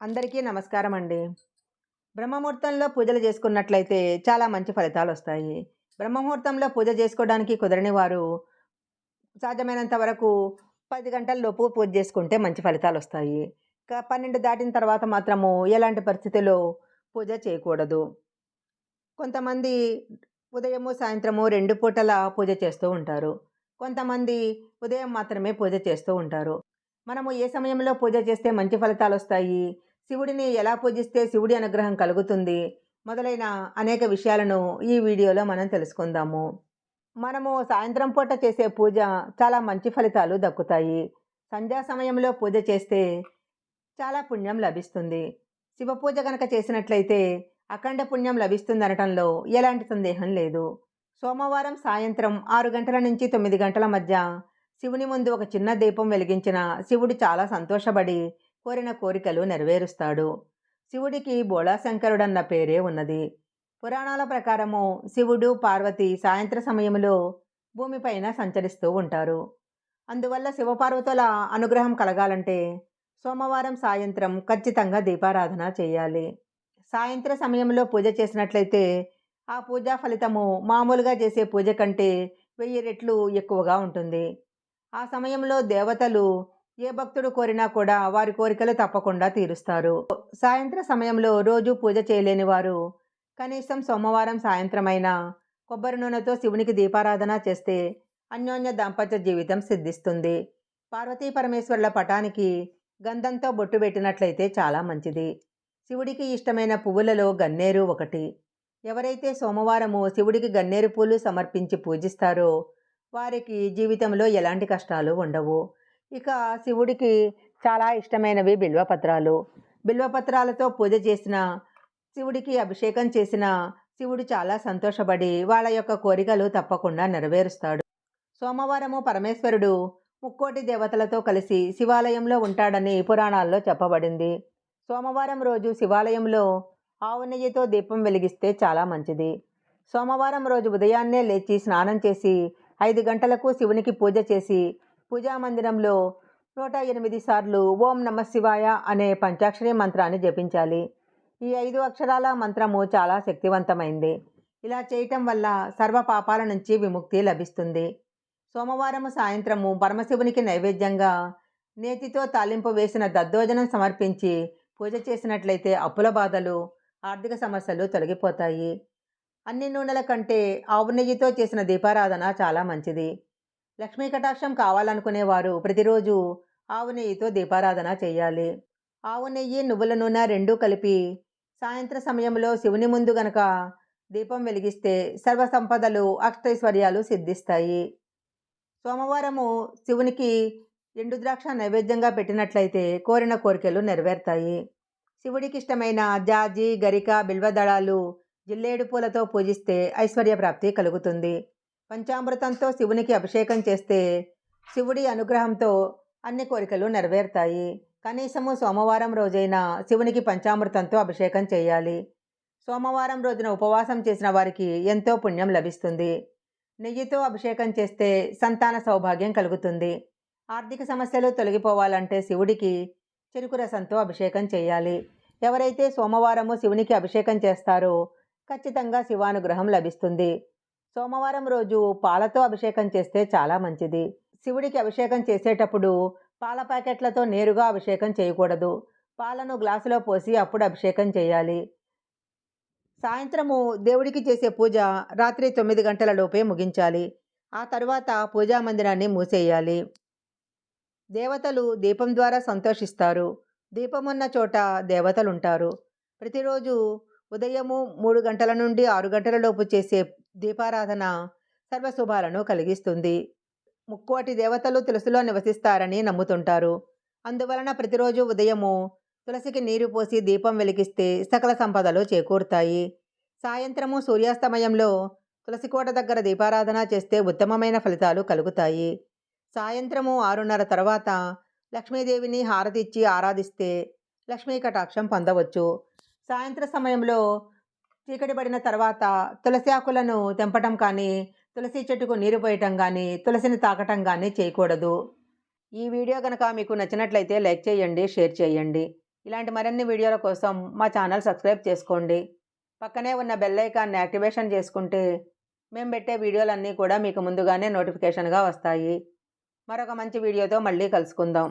అందరికీ నమస్కారం అండి బ్రహ్మముహూర్తంలో పూజలు చేసుకున్నట్లయితే చాలా మంచి ఫలితాలు వస్తాయి బ్రహ్మముహూర్తంలో పూజ చేసుకోవడానికి కుదరని వారు సాధ్యమైనంత వరకు పది గంటల లోపు పూజ చేసుకుంటే మంచి ఫలితాలు వస్తాయి ఇంకా పన్నెండు దాటిన తర్వాత మాత్రము ఎలాంటి పరిస్థితిలో పూజ చేయకూడదు. కొంతమంది ఉదయము సాయంత్రము రెండు పూటల పూజ చేస్తూ ఉంటారు. కొంతమంది ఉదయం మాత్రమే పూజ చేస్తూ ఉంటారు. మనము ఏ సమయంలో పూజ చేస్తే మంచి ఫలితాలు వస్తాయి శివుడిని ఎలా పూజిస్తే శివుడి అనుగ్రహం కలుగుతుంది మొదలైన అనేక విషయాలను ఈ వీడియోలో మనం తెలుసుకుందాము. మనము సాయంత్రం పూట చేసే పూజ చాలా మంచి ఫలితాలు దక్కుతాయి. సంధ్యా సమయంలో పూజ చేస్తే చాలా పుణ్యం లభిస్తుంది. శివ పూజ కనుక చేసినట్లయితే అఖండ పుణ్యం లభిస్తుంది అనటంలో ఎలాంటి సందేహం లేదు. సోమవారం సాయంత్రం ఆరు గంటల నుంచి తొమ్మిది గంటల మధ్య శివుని ముందు ఒక చిన్న దీపం వెలిగించిన శివుడు చాలా సంతోషపడి కోరిన కోరికలు నెరవేరుస్తాడు. శివుడికి బోళాశంకరుడన్న పేరే ఉన్నది. పురాణాల ప్రకారము శివుడు పార్వతి సాయంత్ర సమయంలో భూమిపైన సంచరిస్తూ ఉంటారు. అందువల్ల శివపార్వతుల అనుగ్రహం కలగాలంటే సోమవారం సాయంత్రం ఖచ్చితంగా దీపారాధన చేయాలి. సాయంత్ర సమయంలో పూజ చేసినట్లయితే ఆ పూజా ఫలితము మామూలుగా చేసే పూజ కంటే వెయ్యి రెట్లు ఎక్కువగా ఉంటుంది. ఆ సమయంలో దేవతలు ఏ భక్తుడు కోరినా కూడా వారి కోరికలు తప్పకుండా తీరుస్తారు. సాయంత్ర సమయంలో రోజు పూజ చేయలేని వారు కనీసం సోమవారం సాయంత్రమైనా కొబ్బరి నూనెతో శివునికి దీపారాధన చేస్తే అన్యోన్య దాంపత్య జీవితం సిద్ధిస్తుంది. పార్వతీ పరమేశ్వరుల పటానికి గంధంతో బొట్టు పెట్టినట్లయితే చాలా మంచిది. శివుడికి ఇష్టమైన పువ్వులలో గన్నేరు ఒకటి. ఎవరైతే సోమవారము శివుడికి గన్నేరు పూలు సమర్పించి పూజిస్తారో వారికి జీవితంలో ఎలాంటి కష్టాలు ఉండవు. ఇక శివుడికి చాలా ఇష్టమైనవి బిల్వపత్రాలు బిల్వపత్రాలతో పూజ చేసిన శివుడికి అభిషేకం చేసిన శివుడు చాలా సంతోషపడి వాళ్ళ యొక్క కోరికలు తప్పకుండా నెరవేరుస్తాడు. సోమవారము పరమేశ్వరుడు ముక్కోటి దేవతలతో కలిసి శివాలయంలో ఉంటాడని పురాణాల్లో చెప్పబడింది. సోమవారం రోజు శివాలయంలో ఆవు నెయ్యితో దీపం వెలిగిస్తే చాలా మంచిది. సోమవారం రోజు ఉదయాన్నే లేచి స్నానం చేసి ఐదు గంటలకు శివునికి పూజ చేసి పూజా మందిరంలో నూట ఎనిమిది సార్లు ఓం నమ శివాయ అనే పంచాక్షరి మంత్రాన్ని జపించాలి. ఈ ఐదు అక్షరాల మంత్రము చాలా శక్తివంతమైంది. ఇలా చేయటం వల్ల సర్వ పాపాల నుంచి విముక్తి లభిస్తుంది. సోమవారము సాయంత్రము పరమశివునికి నైవేద్యంగా నేతితో తాలింపు వేసిన దద్దోజనం సమర్పించి పూజ చేసినట్లయితే అప్పుల బాధలు ఆర్థిక సమస్యలు తొలగిపోతాయి. అన్ని నూనెల కంటే ఆవు నెయ్యితో చేసిన దీపారాధన చాలా మంచిది. లక్ష్మీ కటాక్షం కావాలనుకునేవారు. ప్రతిరోజు ఆవు నెయ్యితో దీపారాధన చేయాలి. ఆవు నెయ్యి నువ్వుల నూనె రెండూ కలిపి సాయంత్ర సమయంలో శివుని ముందు గనక దీపం వెలిగిస్తే సర్వ సంపదలు అష్టైశ్వర్యాలు సిద్ధిస్తాయి. సోమవారము శివునికి ఎండు ద్రాక్ష నైవేద్యంగా పెట్టినట్లయితే కోరిన కోరికలు నెరవేరుతాయి. శివుడికి ఇష్టమైన జాజి గరిక బిల్వదళాలు జిల్లేడు పూలతో పూజిస్తే ఐశ్వర్య ప్రాప్తి కలుగుతుంది. పంచామృతంతో శివునికి అభిషేకం చేస్తే శివుడి అనుగ్రహంతో అన్ని కోరికలు నెరవేరుతాయి. కనీసము సోమవారం రోజైనా శివునికి పంచామృతంతో అభిషేకం చేయాలి. సోమవారం రోజున ఉపవాసం చేసిన వారికి ఎంతో పుణ్యం లభిస్తుంది. నెయ్యితో అభిషేకం చేస్తే సంతాన సౌభాగ్యం కలుగుతుంది. ఆర్థిక సమస్యలు తొలగిపోవాలంటే శివుడికి చెరుకు రసంతో అభిషేకం చేయాలి. ఎవరైతే సోమవారము శివునికి అభిషేకం చేస్తారో ఖచ్చితంగా శివానుగ్రహం లభిస్తుంది. సోమవారం రోజు పాలతో అభిషేకం చేస్తే చాలా మంచిది. శివుడికి అభిషేకం చేసేటప్పుడు పాల ప్యాకెట్లతో నేరుగా అభిషేకం చేయకూడదు. పాలను గ్లాసులో పోసి అప్పుడు అభిషేకం చేయాలి. సాయంత్రము దేవుడికి చేసే పూజ రాత్రి తొమ్మిది గంటల లోపే ముగించాలి. ఆ తరువాత పూజా మందిరాన్ని మూసేయాలి. దేవతలు దీపం ద్వారా సంతోషిస్తారు. దీపమున్న చోట దేవతలుంటారు. ప్రతిరోజు ఉదయము మూడు గంటల నుండి ఆరు గంటల లోపు చేసే దీపారాధన సర్వశుభాలను కలిగిస్తుంది. ముక్కోటి దేవతలు తులసిలో నివసిస్తారని నమ్ముతుంటారు. అందువలన ప్రతిరోజు ఉదయము తులసికి నీరు పోసి దీపం వెలిగిస్తే సకల సంపదలు చేకూరుతాయి. సాయంత్రము సూర్యాస్తమయంలో తులసి కోట దగ్గర దీపారాధన చేస్తే ఉత్తమమైన ఫలితాలు కలుగుతాయి. సాయంత్రము ఆరున్నర తర్వాత లక్ష్మీదేవిని హారతిచ్చి ఆరాధిస్తే లక్ష్మీ కటాక్షం పొందవచ్చు. సాయంత్ర సమయంలో చీకటి పడిన తర్వాత తులసి ఆకులను తెంపటం కానీ తులసి చెట్టుకు నీరు పోయటం కానీ తులసిని తాకటం కానీ చేయకూడదు. ఈ వీడియో కనుక మీకు నచ్చినట్లయితే లైక్ చేయండి షేర్ చేయండి. ఇలాంటి మరిన్ని వీడియోల కోసం మా ఛానల్ సబ్స్క్రైబ్ చేసుకోండి. పక్కనే ఉన్న బెల్ ఐకాన్ని యాక్టివేషన్ చేసుకుంటే మేము పెట్టే వీడియోలన్నీ కూడా మీకు ముందుగానే నోటిఫికేషన్గా వస్తాయి. మరొక మంచి వీడియోతో మళ్ళీ కలుసుకుందాం.